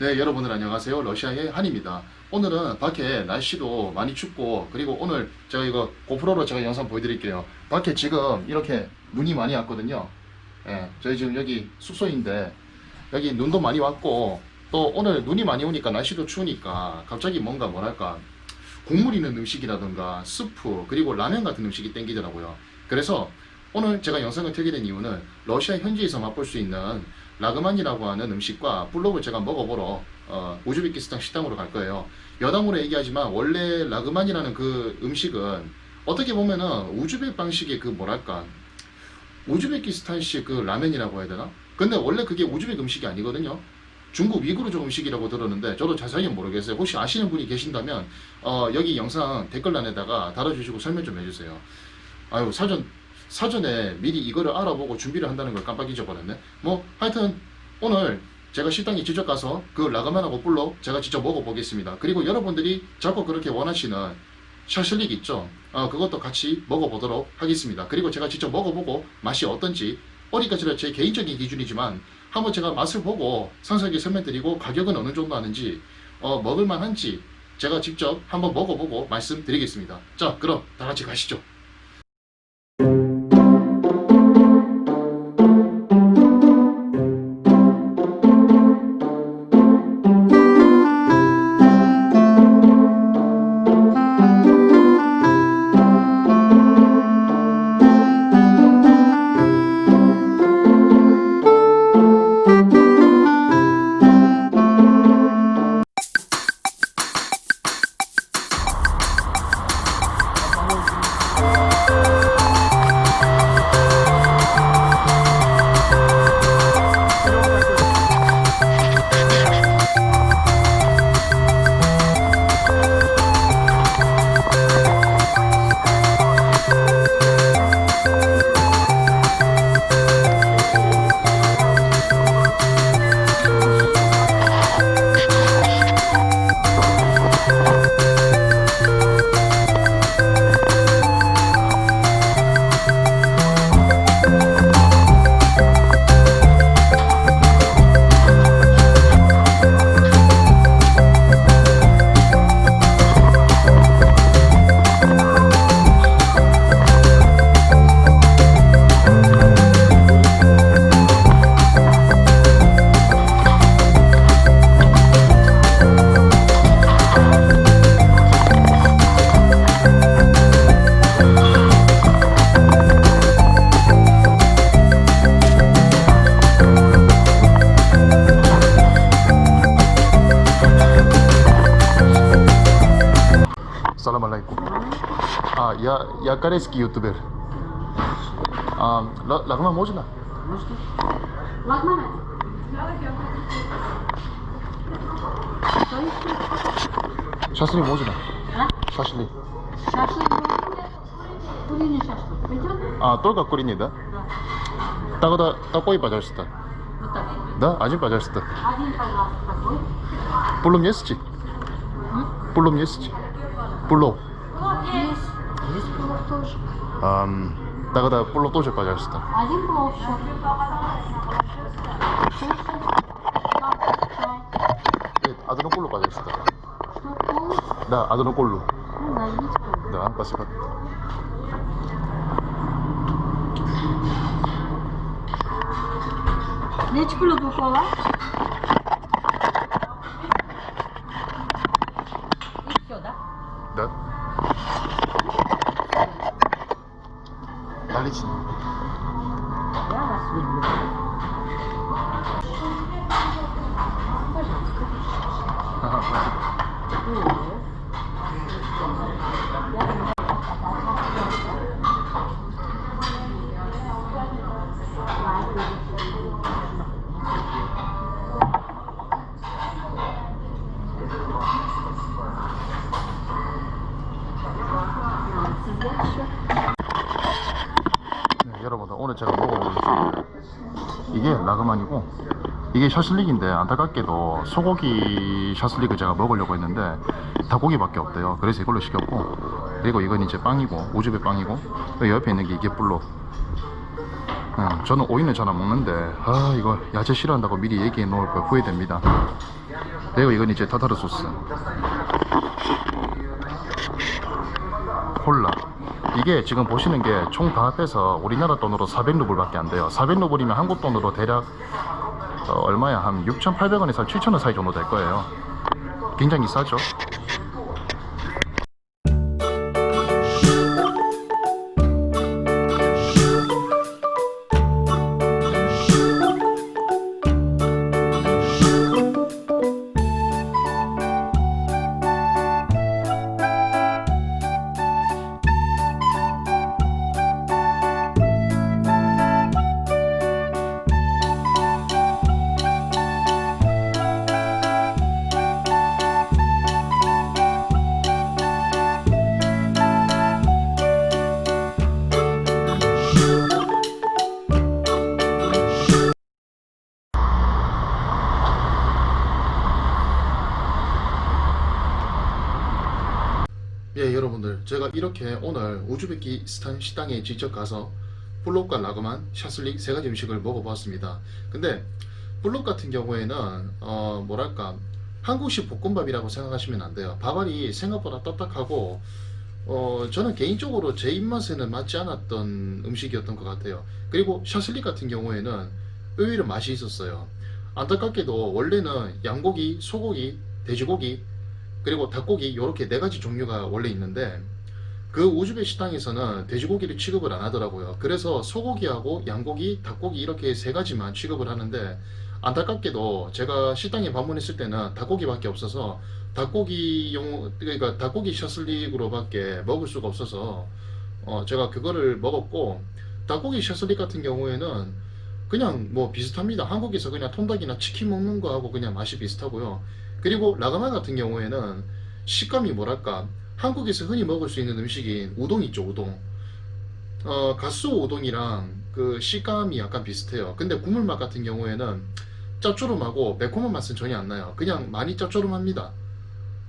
네, 여러분들 안녕하세요. 러시아의 한입니다. 오늘은 밖에 날씨도 많이 춥고 그리고 오늘 제가 이거 고프로로 제가 영상 보여드릴게요. 밖에 지금 이렇게 눈이 많이 왔거든요. 예, 저희 지금 여기 숙소인데 여기 눈도 많이 왔고 또 오늘 눈이 많이 오니까 날씨도 추우니까 갑자기 뭔가 뭐랄까 국물 있는 음식이라든가 스프 그리고 라면 같은 음식이 땡기더라고요. 그래서 오늘 제가 영상을 틀게 된 이유는 러시아 현지에서 맛볼 수 있는 라그만이라고 하는 음식과 블록을 제가 먹어보러 어, 우즈베키스탄 식당으로 갈 거예요. 여담으로 얘기하지만 원래 라그만이라는 그 음식은 어떻게 보면은 우즈벡 방식의 그 뭐랄까 우즈베키스탄식 그 라면이라고 해야 되나? 근데 원래 그게 우즈벡 음식이 아니거든요. 중국 위구르족 음식이라고 들었는데 저도 자세히 모르겠어요. 혹시 아시는 분이 계신다면 어, 여기 영상 댓글란에다가 달아주시고 설명 좀 해주세요. 아유 사전 사전에 미리 이거를 알아보고 준비를 한다는 걸 깜빡 잊어버렸네. 뭐 하여튼 오늘 제가 식당에 직접 가서 그 라가만하고 불로 제가 직접 먹어보겠습니다. 그리고 여러분들이 자꾸 그렇게 원하시는 샤슬릭 있죠? 어, 그것도 같이 먹어보도록 하겠습니다. 그리고 제가 직접 먹어보고 맛이 어떤지 어디까지나 제 개인적인 기준이지만 한번 제가 맛을 보고 상세하게 설명드리고 가격은 어느 정도 하는지 어, 먹을만한지 제가 직접 한번 먹어보고 말씀드리겠습니다. 자, 그럼 다 같이 가시죠. А, я, я корейский ютубер. А, ла- лагман можно? Лагман один. Шашлик можно? А? Шашлик. Шашлык. Куриный шашлык. Пойдет? А, только куриный, да? Тогда такой, пожалуйста. Вот так. Да, один, пожалуйста. Один, пожалуйста, такой. Пулом есть? М? Пулом есть? Пулом. Есть. Есть плов тоже. 음, тогда пулом тоже, пожалуйста. Один плов еще. Нет, одну колу, пожалуйста. Что, плов? Да, одну колу. Ну, возьмите плов. Да, спасибо. Нечего люблю кола. Наличный. Я вас люблю. 여러분들 오늘 제가 음식 이게 라그만이고 이게 샤슬릭인데 안타깝게도 소고기 샤슬릭을 제가 먹으려고 했는데 닭고기밖에 없대요 그래서 이걸로 시켰고 그리고 이건 이제 빵이고 우즈베 빵이고 여기 옆에 있는 게 이게 블로 예, 저는 오이는 잘 안 먹는데 아 이거 야채 싫어한다고 미리 얘기해 놓을 걸 후회됩니다. 그리고 이건 이제 타타르 소스. 콜라. 이게 지금 보시는 게 총 다 합해서 우리나라 돈으로 400루블밖에 안 돼요. 400루블이면 한국 돈으로 대략 어, 얼마야? 한 6,800원에서 7,000원 사이 정도 될 거예요. 굉장히 싸죠? 제가 이렇게 오늘 우즈베키스탄 식당에 직접 가서 블록과 라그만, 샤슬릭 세 가지 음식을 먹어보았습니다. 근데 블록 같은 경우에는 어 뭐랄까 한국식 볶음밥이라고 생각하시면 안 돼요. 밥알이 생각보다 딱딱하고 어 저는 개인적으로 제 입맛에는 맞지 않았던 음식이었던 것 같아요. 그리고 샤슬릭 같은 경우에는 의외로 맛이 있었어요. 안타깝게도 원래는 양고기, 소고기, 돼지고기 그리고 닭고기 이렇게 네 가지 종류가 원래 있는데 그 우즈베 식당에서는 돼지고기를 취급을 안 하더라고요. 그래서 소고기하고 양고기, 닭고기 이렇게 세 가지만 취급을 하는데 안타깝게도 제가 식당에 방문했을 때는 닭고기밖에 없어서 닭고기용 그러니까 닭고기 셔슬릭으로밖에 먹을 수가 없어서 어 제가 그거를 먹었고 닭고기 셔슬릭 같은 경우에는 그냥 뭐 비슷합니다. 한국에서 그냥 통닭이나 치킨 먹는 거하고 그냥 맛이 비슷하고요. 그리고 라가만 같은 경우에는 식감이 뭐랄까 한국에서 흔히 먹을 수 있는 음식인 우동 있죠 우동. 어 가스 우동이랑 그 식감이 약간 비슷해요. 근데 국물 맛 같은 경우에는 짭조름하고 매콤한 맛은 전혀 안 나요. 그냥 많이 짭조름합니다.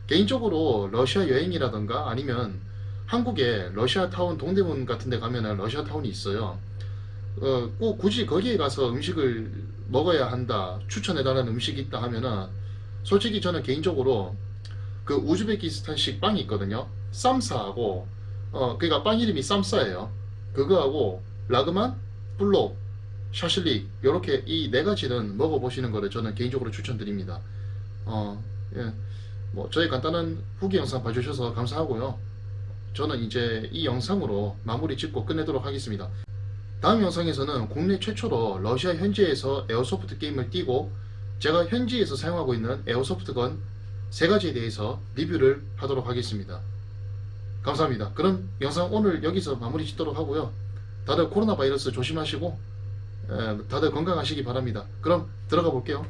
개인적으로 러시아 여행이라던가 아니면 한국에 러시아 타운 동대문 같은 데 가면은 러시아 타운이 있어요. 어, 꼭 굳이 거기에 가서 음식을 먹어야 한다 추천해 달라는 음식이 있다 하면은 솔직히 저는 개인적으로 그 우즈베키스탄식 빵이 있거든요. 쌈사하고 어 그러니까 빵 이름이 쌈사예요. 그거하고 라그만, 블록, 샤실릭 이렇게 이 네 가지는 먹어보시는 거를 저는 개인적으로 추천드립니다. 어 예. 뭐 저희 간단한 후기 영상 봐주셔서 감사하고요. 저는 이제 이 영상으로 마무리 짓고 끝내도록 하겠습니다. 다음 영상에서는 국내 최초로 러시아 현지에서 에어소프트 게임을 띄고 제가 현지에서 사용하고 있는 에어소프트건 세 가지에 대해서 리뷰를 하도록 하겠습니다. 감사합니다. 그럼 영상 오늘 여기서 마무리 짓도록 하고요. 다들 코로나 바이러스 조심하시고 에, 다들 건강하시기 바랍니다. 그럼 들어가 볼게요.